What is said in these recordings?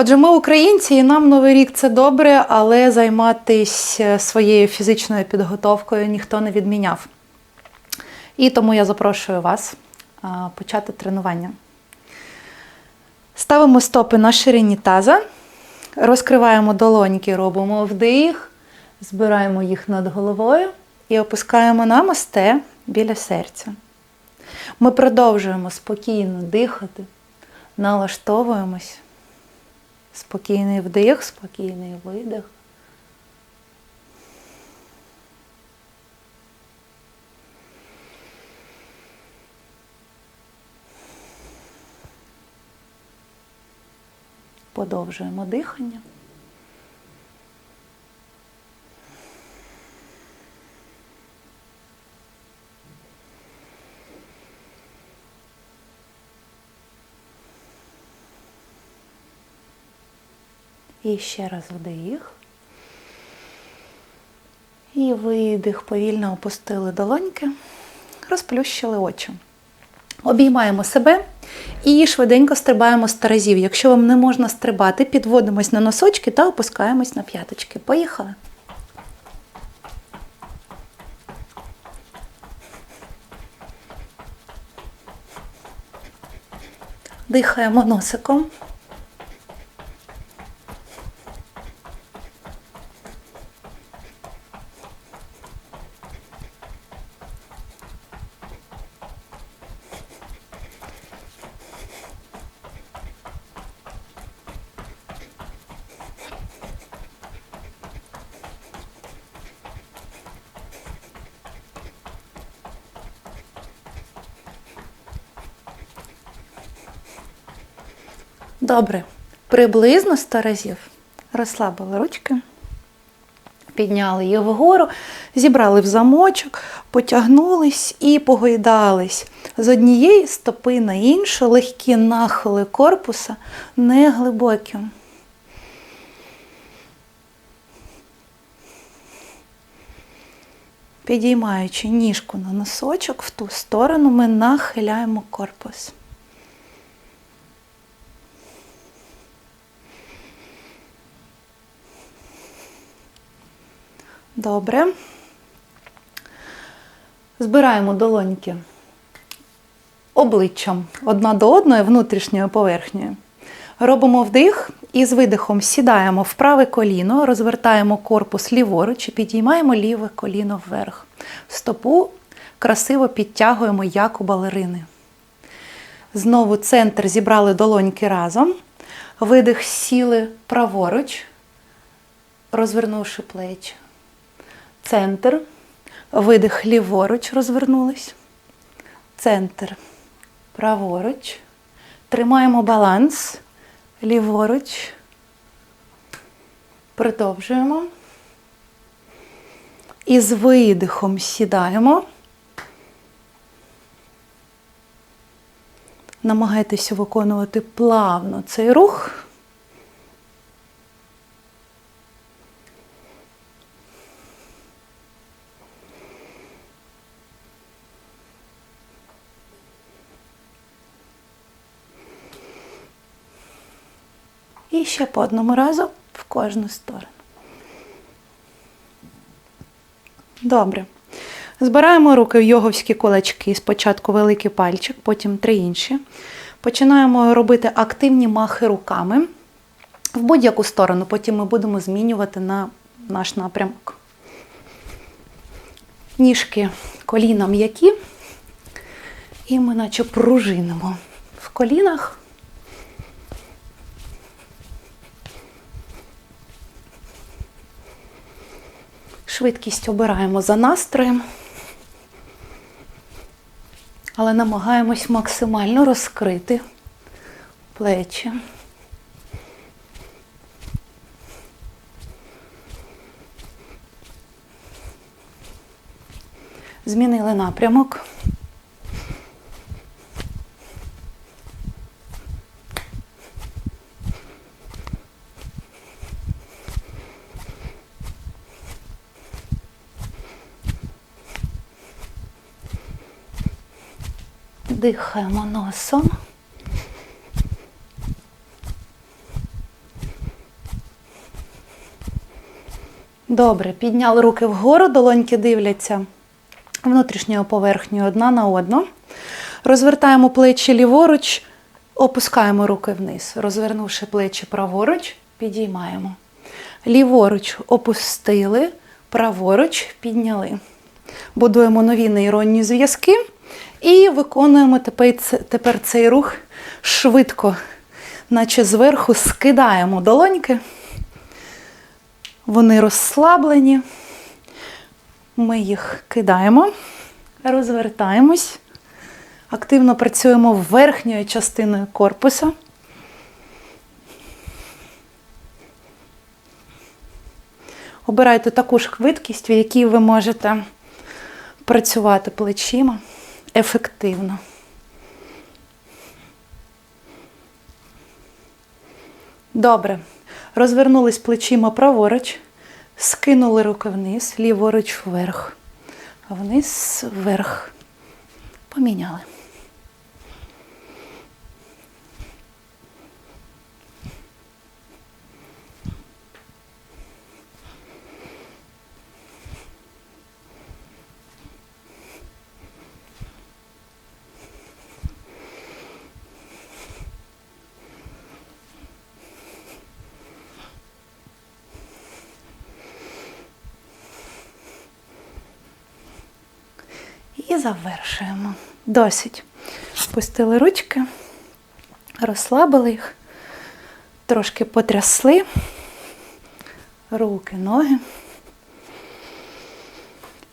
Отже, ми українці, і нам новий рік це добре, але займатися своєю фізичною підготовкою ніхто не відміняв. І тому я запрошую вас почати тренування. Ставимо стопи на ширині таза, розкриваємо долоньки, робимо вдих, збираємо їх над головою і опускаємо на мосте біля серця. Ми продовжуємо спокійно дихати, налаштовуємось. Спокійний вдих, спокійний видих. Подовжуємо дихання. І ще раз вдих. І видих. Повільно опустили долоньки, розплющили очі. Обіймаємо себе і швиденько стрибаємо з таразів. Якщо вам не можна стрибати, підводимось на носочки та опускаємось на п'яточки. Поїхали. Дихаємо носиком. Добре. Приблизно 100 разів. Розслабили ручки, підняли їх вгору, зібрали в замочок, потягнулись і погойдались з однієї стопи на іншу, легкі нахили корпуса, не глибокі. Підіймаючи ніжку на носочок в ту сторону, ми нахиляємо корпус. Добре. Збираємо долоньки обличчям одна до одної внутрішньою поверхнею. Робимо вдих і з видихом сідаємо в праве коліно, розвертаємо корпус ліворуч і підіймаємо ліве коліно вверх. Стопу красиво підтягуємо, як у балерини. Знову центр зібрали долоньки разом. Видих сіли праворуч, розвернувши плечі центр, видих ліворуч, розвернулись, центр, праворуч, тримаємо баланс, ліворуч, продовжуємо. І з видихом сідаємо. Намагайтеся виконувати плавно цей рух. І ще по одному разу в кожну сторону. Добре. Збираємо руки в йоговські кулачки. Спочатку великий пальчик, потім три інші. Починаємо робити активні махи руками в будь-яку сторону. Потім ми будемо змінювати на наш напрямок. Ніжки коліна м'які. І ми наче пружинимо в колінах. Швидкість обираємо за настроєм, але намагаємось максимально розкрити плечі. Змінили напрямок. Дихаємо носом. Добре, підняли руки вгору, долоньки дивляться внутрішньою поверхнею одна на одну. Розвертаємо плечі ліворуч, опускаємо руки вниз. Розвернувши плечі праворуч, підіймаємо. Ліворуч опустили, праворуч підняли. Будуємо нові нейронні зв'язки і виконуємо тепер, цей рух швидко, наче зверху скидаємо долоньки. Вони розслаблені. Ми їх кидаємо, розвертаємось, активно працюємо верхньою частиною корпуса. Обирайте таку ж швидкість, в якій ви можете працювати плечима ефективно. Добре. Розвернулись плечима праворуч, скинули руки вниз, ліворуч вверх. Вниз, вверх. Поміняли. Завершуємо. Досить. Пустили ручки, розслабили їх, трошки потрясли. Руки, ноги.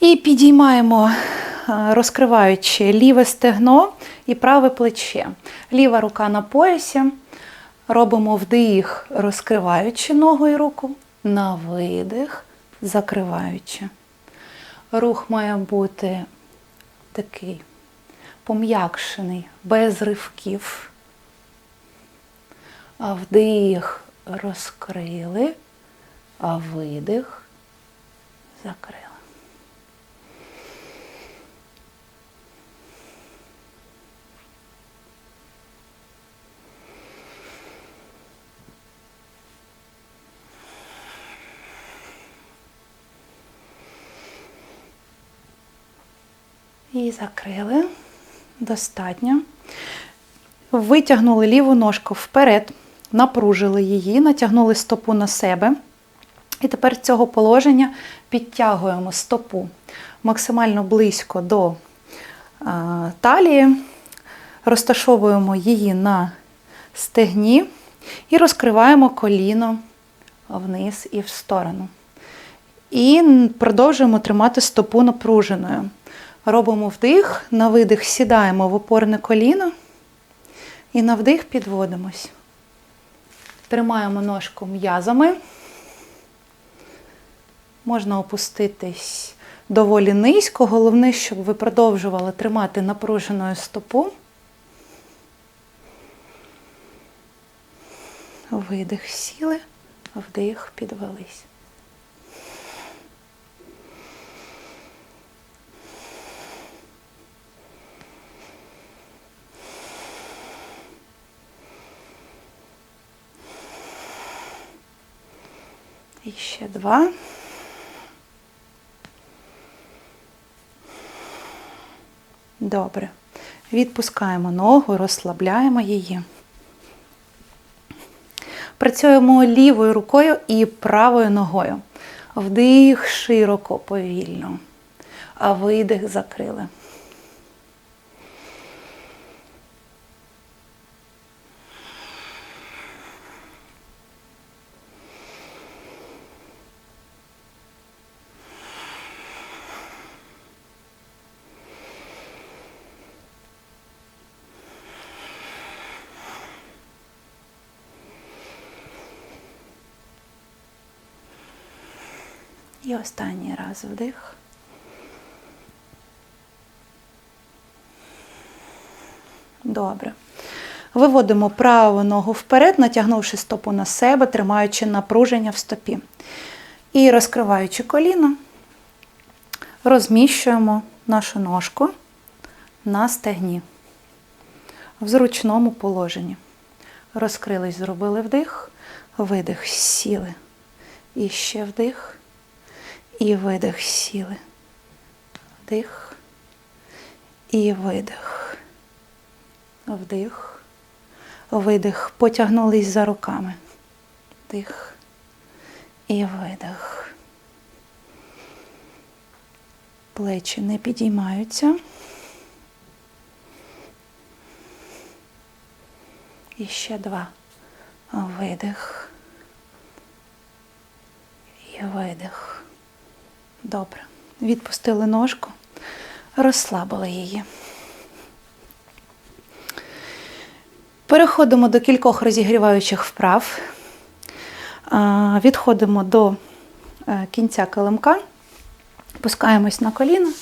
І підіймаємо, розкриваючи ліве стегно і праве плече. Ліва рука на поясі. Робимо вдих, розкриваючи ногу і руку. На видих, закриваючи. Рух має бути такий пом'якшений, без ривків. А вдих розкрили, а видих закрили. І закрили. Достатньо. Витягнули ліву ножку вперед, напружили її, натягнули стопу на себе. І тепер з цього положення підтягуємо стопу максимально близько до талії, розташовуємо її на стегні і розкриваємо коліно вниз і в сторону. І продовжуємо тримати стопу напруженою. Робимо вдих, на видих сідаємо в опорне коліно і на вдих підводимось. Тримаємо ножку м'язами. Можна опуститись доволі низько. Головне, щоб ви продовжували тримати напруженою стопу. Видих сіли, вдих підвелись. І ще два. Добре. Відпускаємо ногу, розслабляємо її. Працюємо лівою рукою і правою ногою. Вдих широко, повільно, а видих закрили. І останній раз вдих. Добре. Виводимо праву ногу вперед, натягнувши стопу на себе, тримаючи напруження в стопі. І розкриваючи коліно, розміщуємо нашу ножку на стегні в зручному положенні. Розкрились, зробили вдих, видих, сіли. І ще вдих, і видих сіли. Вдих і видих. Вдих, видих. Потягнулись за руками. Вдих і видих. Плечі не підіймаються. І ще два. Видих. І видих. Добре. Відпустили ножку, розслабили її. Переходимо до кількох розігріваючих вправ. Відходимо до е, кінця килимка, опускаємось на коліна,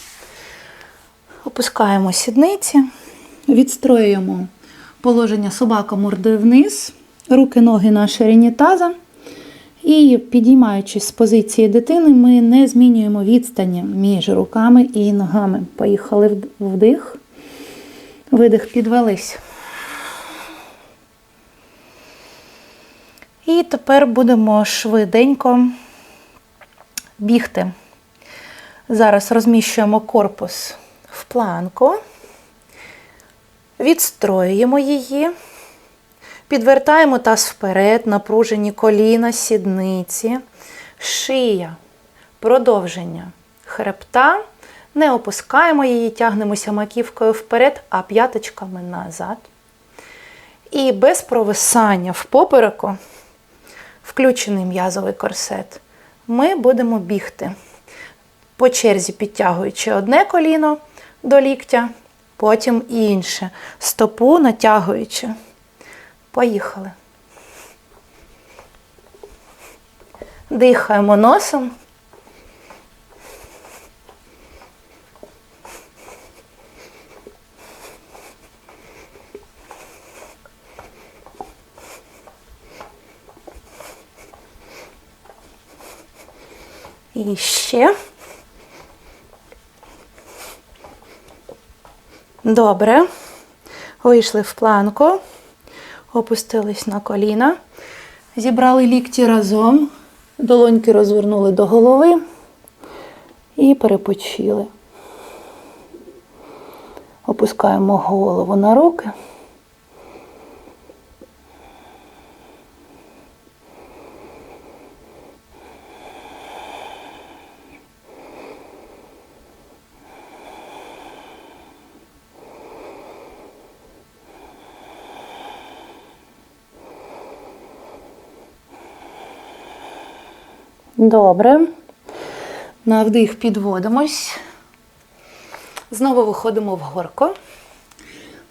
опускаємо сідниці, відстроюємо положення собака мордою вниз, руки, ноги на ширині таза. І підіймаючись з позиції дитини, ми не змінюємо відстані між руками і ногами. Поїхали вдих, видих, підвелись. І тепер будемо швиденько бігти. Зараз розміщуємо корпус в планку, відстроюємо її. Підвертаємо таз вперед, напружені коліна, сідниці, шия, продовження хребта. Не опускаємо її, тягнемося маківкою вперед, а п'яточками назад. І без провисання в попереку, включений м'язовий корсет, ми будемо бігти. По черзі підтягуючи одне коліно до ліктя, потім інше, стопу натягуючи. Поїхали. Дихаємо носом. І ще. Добре. Вийшли в планку опустились на коліна, зібрали лікті разом, долоньки розвернули до голови і перепочили. Опускаємо голову на руки. Добре. На вдих підводимось. Знову виходимо в горку.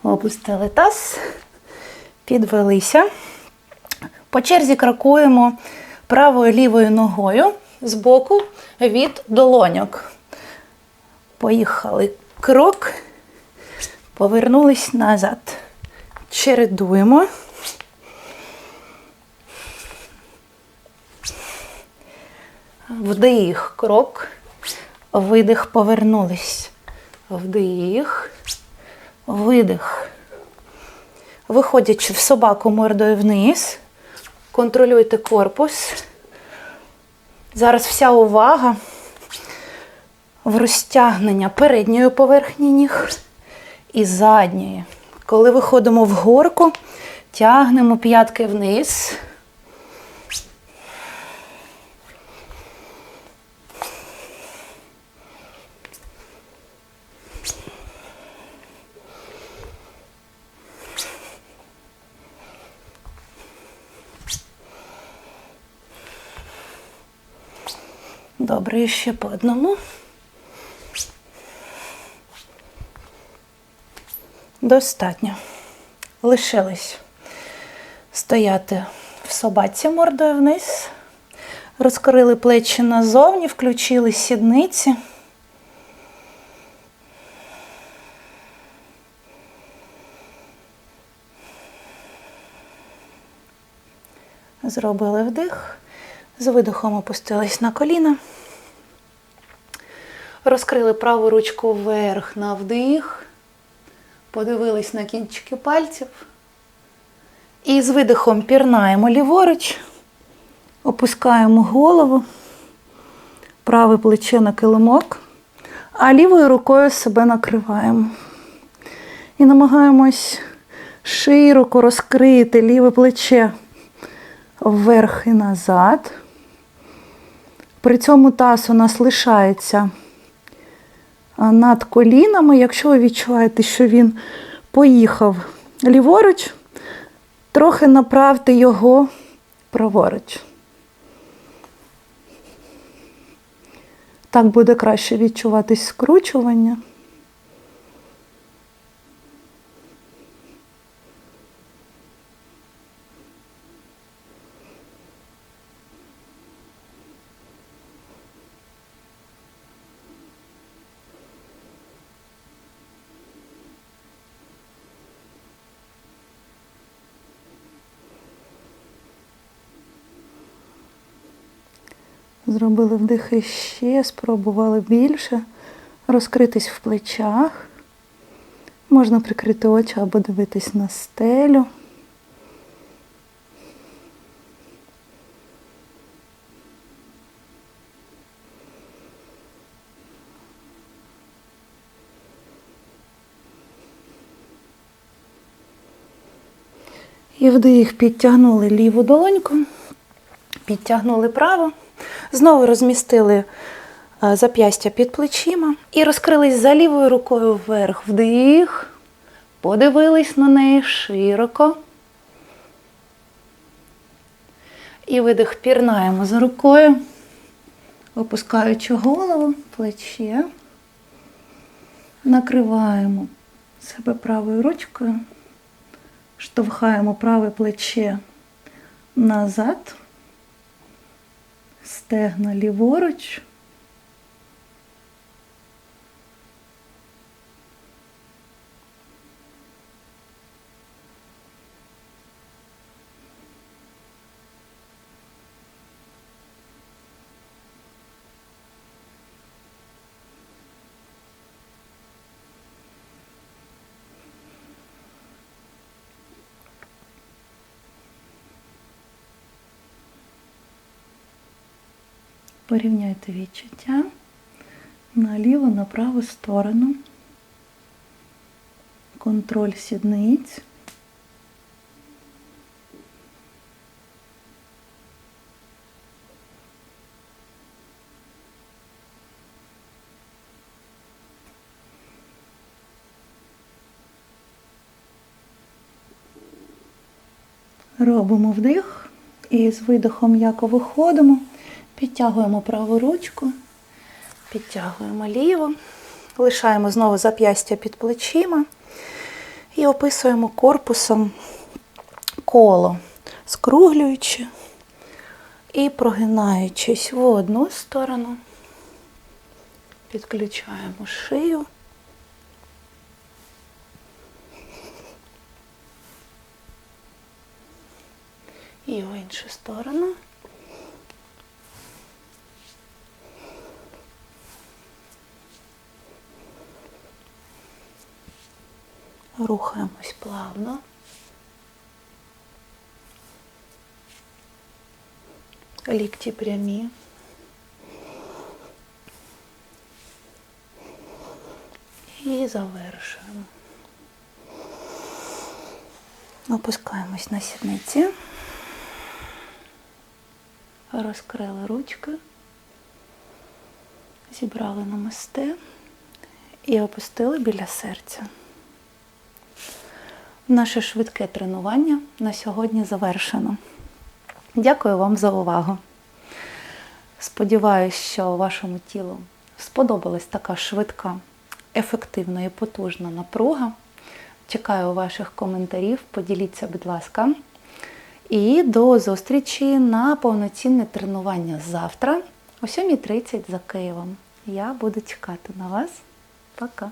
Опустили таз, підвелися. По черзі крокуємо правою лівою ногою з боку від долоньок. Поїхали крок, повернулись назад. Чередуємо. Вдих, крок, видих, повернулись. Вдих, видих. Виходячи в собаку мордою вниз, контролюйте корпус. Зараз вся увага в розтягнення передньої поверхні ніг і задньої. Коли виходимо в горку, тягнемо п'ятки вниз. Добре, і ще по одному. Достатньо. Лишились стояти в собаці мордою вниз. Розкрили плечі назовні, включили сідниці. Зробили вдих. З видихом опустились на коліна. Розкрили праву ручку вверх на вдих. Подивились на кінчики пальців. І з видихом пірнаємо ліворуч, опускаємо голову, праве плече на килимок, а лівою рукою себе накриваємо. І намагаємось широко розкрити ліве плече вверх і назад. При цьому таз у нас лишається над колінами. Якщо ви відчуваєте, що він поїхав ліворуч, трохи направте його праворуч. Так буде краще відчуватись скручування. Зробили вдихи ще, спробували більше розкритись в плечах. Можна прикрити очі або дивитись на стелю. І вдих підтягнули ліву долоньку, підтягнули праву, знову розмістили е, зап'ястя під плечима і розкрились за лівою рукою вверх. Вдих, подивились на неї широко. І видих пірнаємо за рукою, опускаючи голову, плече, накриваємо себе правою ручкою, штовхаємо праве плече назад, стегна ліворуч. Порівняйте відчуття на ліву, на праву сторону. Контроль сідниць. Робимо вдих і з видихом м'яко виходимо. Підтягуємо праву ручку, підтягуємо ліву, лишаємо знову зап'ястя під плечима і описуємо корпусом коло, скруглюючи і прогинаючись в одну сторону, підключаємо шию. І в іншу сторону. Рухаємось плавно. Лікті прямі. І завершуємо. Опускаємось на сідниці. Розкрили ручки, зібрали намисте і опустили біля серця. Наше швидке тренування на сьогодні завершено. Дякую вам за увагу. Сподіваюсь, що вашому тілу сподобалась така швидка, ефективна і потужна напруга. Чекаю ваших коментарів, поділіться, будь ласка. І до зустрічі на повноцінне тренування завтра о 7.30 за Києвом. Я буду чекати на вас. Пока!